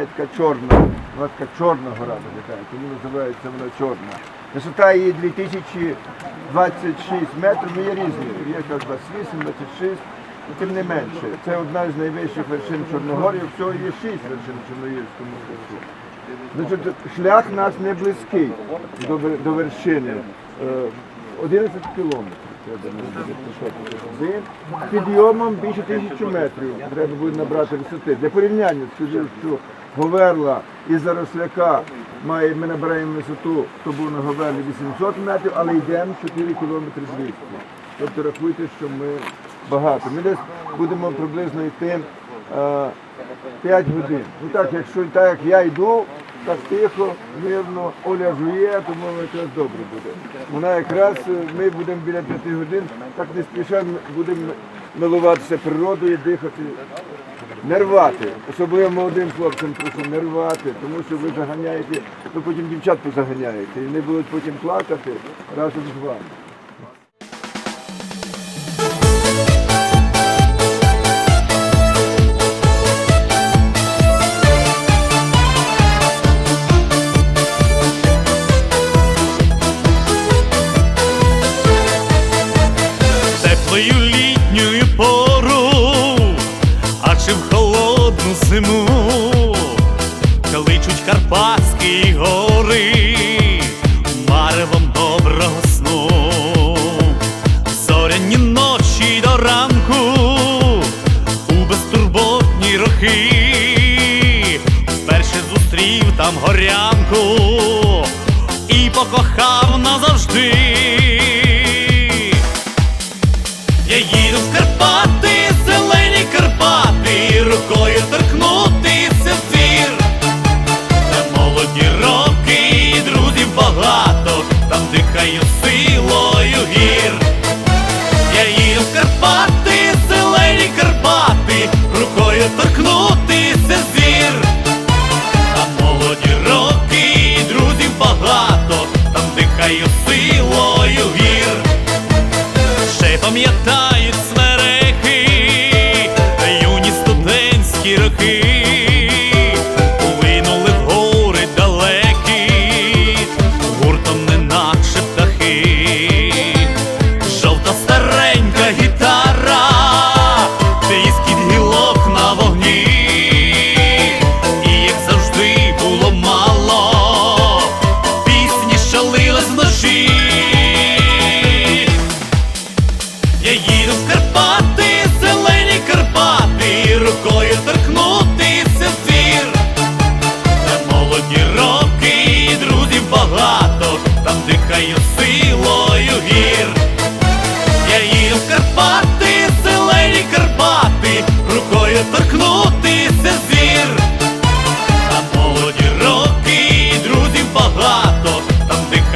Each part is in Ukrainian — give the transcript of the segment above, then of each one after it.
така чорна, вона така чорна гора виглядає, тому називається вона чорна. Висота її 2026 метрів, ну є різні, є яка 28, 26, ну, тим не менше. Це одна з найвищих вершин Чорногорії, всього є шість вершин в Чорногірському списку. Значить, шлях наш не близький до, до вершини. Е, 11 кілометрів треба нам буде пішати туди. Підйомом більше тисячі метрів треба буде набрати висоти. Для порівняння скажу, що Говерла і Заросляка має, ми набираємо висоту, хто був на Говерлі 800 метрів, але йдемо 4 кілометри 200. Тобто рахуйте, що ми багато. Ми десь будемо приблизно йти е, 5 годин. Ну так, якщо так як я йду, так тихо, мирно, Оля жує, тому якраз добре буде. Вона якраз, е, ми будемо біля 5 годин, так не спіша будемо милуватися природою, дихати. Не рвати, особливо молодим хлопцям прошу не рвати, тому що ви заганяєте, ви потім дівчат позаганяєте, і вони будуть потім плакати разом з вами. А чи в холодну зиму кличуть Карпатські гори маревом доброго сну, зоряні ночі до ранку у безтурботні роки, вперше зустрів там горянку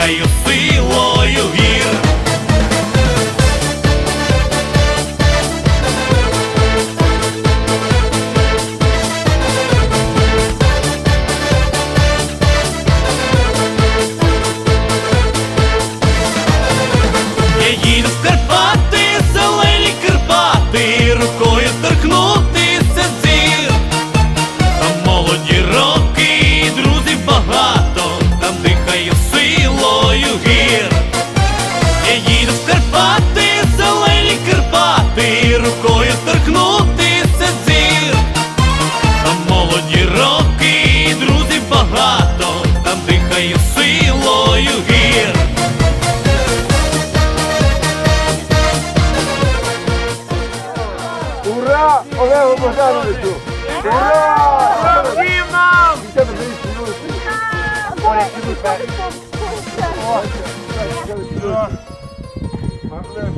там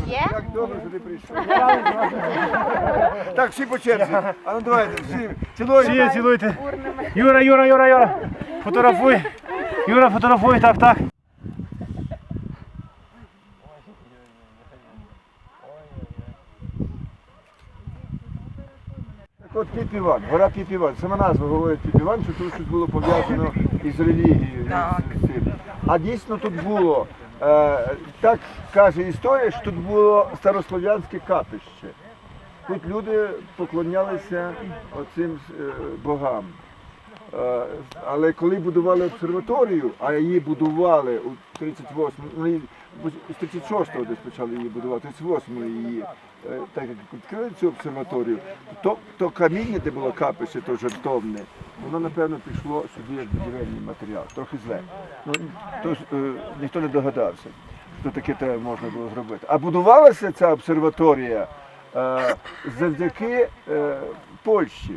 Є? Як добре, що ти прийшов. Так, всі по черзі. А ну давайте, всі. Цілуйте. Всі цілуйте. Юра, Юра, Юра, Юра. Фотографуй. Юра, фотографуй, так, так. Так от Піп-Іван, гора Піп-Іван. Сама назва говорить Піп-Іван, що тут щось було пов'язано із релігією. з цим. А дійсно тут було, е, так каже історія, що тут було старослов'янське капище. Тут люди поклонялися оцим е, богам. Е, Але коли будували обсерваторію, а її будували у 38 ну, і з 36-го десь почали її будувати, 38-го її, так як відкрили цю обсерваторію, то, то каміння, де було капище, то жартовне, воно напевно пішло сюди як будівельний матеріал, трохи зле. Ну, то е, ніхто не догадався, що таке те можна було зробити. А будувалася ця обсерваторія е, завдяки е, Польщі.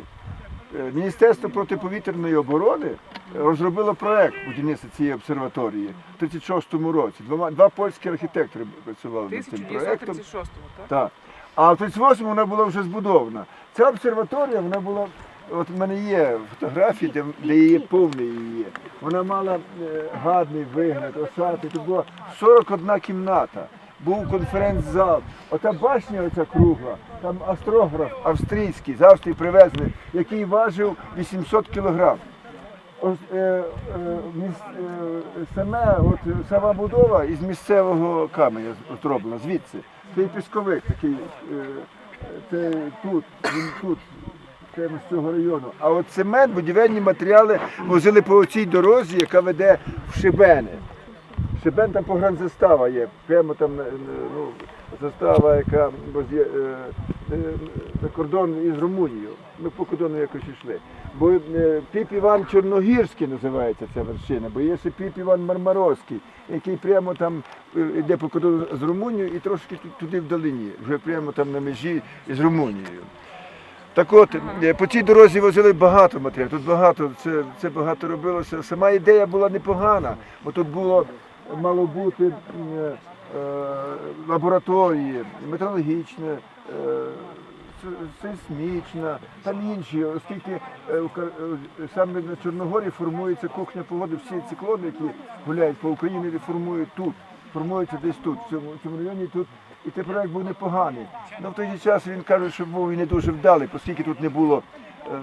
Е, Міністерство протиповітряної оборони розробило проект будівництва цієї обсерваторії в 36-му році. Два, два польські архітектори працювали над цим проектом. 1936 так? Так. А в 38-му вона була вже збудована. Ця обсерваторія, вона була. От в мене є фотографії, де, де її повний її. Вона мала е, гарний вигляд, осадки. Тут була 41 кімната. Був конференц-зал. Ота башня, оця кругла, там астрограф австрійський, з Австрії привезли, який важив 800 кілограм. Ось, е, е, міс- е, саме от, сама будова із місцевого каменя зроблена, звідси. Це пісковик такий, е, це тут, він тут, це з цього району. А от цемент, будівельні матеріали возили по цій дорозі, яка веде в Шибени. Шибен там погранзастава є, прямо там е, ну, застава, яка е, на кордон із Румунією. Ми по кордону якось йшли. Бо е, Піп Іван Чорногірський називається ця вершина, бо є ще Піп Іван Мармаровський, який прямо там е, йде по кордону з Румунією і трошки ту- туди вдалині, вже прямо там на межі з Румунією. Так от, е, по цій дорозі возили багато матеріалів, тут багато, це, це багато робилося. Сама ідея була непогана, бо тут було, мало бути м, е, лабораторії, метеорологічне, е, сейсмічна, там інші, оскільки е, е, саме на Чорногорі формується кухня погоди, всі циклони, які гуляють по Україні, формують тут, формуються десь тут, в цьому, в цьому районі тут. І цей проект був непоганий. Але в той же час він каже, що був і не дуже вдалий, оскільки тут не було е,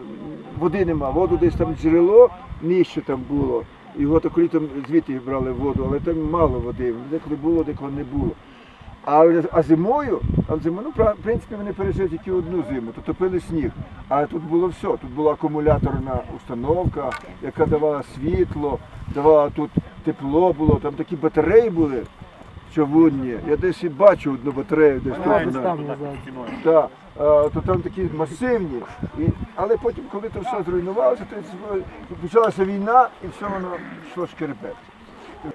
води нема. Воду десь там джерело, нижче там було. Його то коли звідти брали воду, але там мало води. Деколи було, деколи не було. А, а зимою, а зимою, ну, в принципі, вони пережили тільки одну зиму, то топили сніг. А тут було все. Тут була акумуляторна установка, яка давала світло, давала тут тепло було, там такі батареї були човунні. Я десь і бачу одну батарею, десь тут. Так, то там такі масивні. І, але потім, коли це все зруйнувалося, то почалася війна і все воно йшло шкеребет.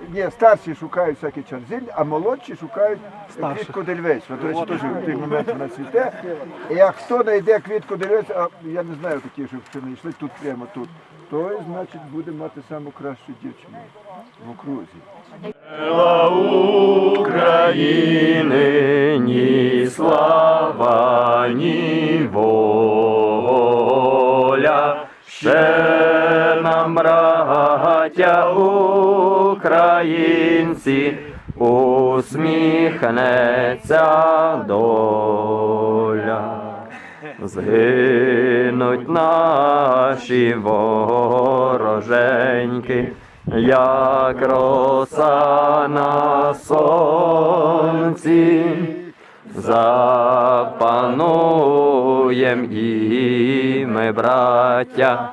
Ні, старші шукають всякі чарзиль, а молодші шукають квітку дельвець. До речі, теж в той момент вона цвіте. І як хто знайде квітку дельвець, а я не знаю такі, щоб ще не йшли тут прямо тут, той, значить, буде мати саму кращу дівчину в окрузі. України ні слава, ні воля, ще нам, браття українці, усміхнеться доля. Згинуть наші вороженьки, як роса на сонці, запануєм і ми, браття,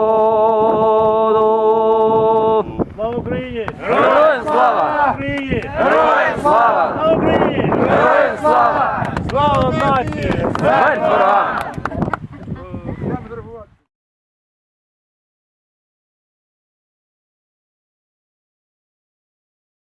Run!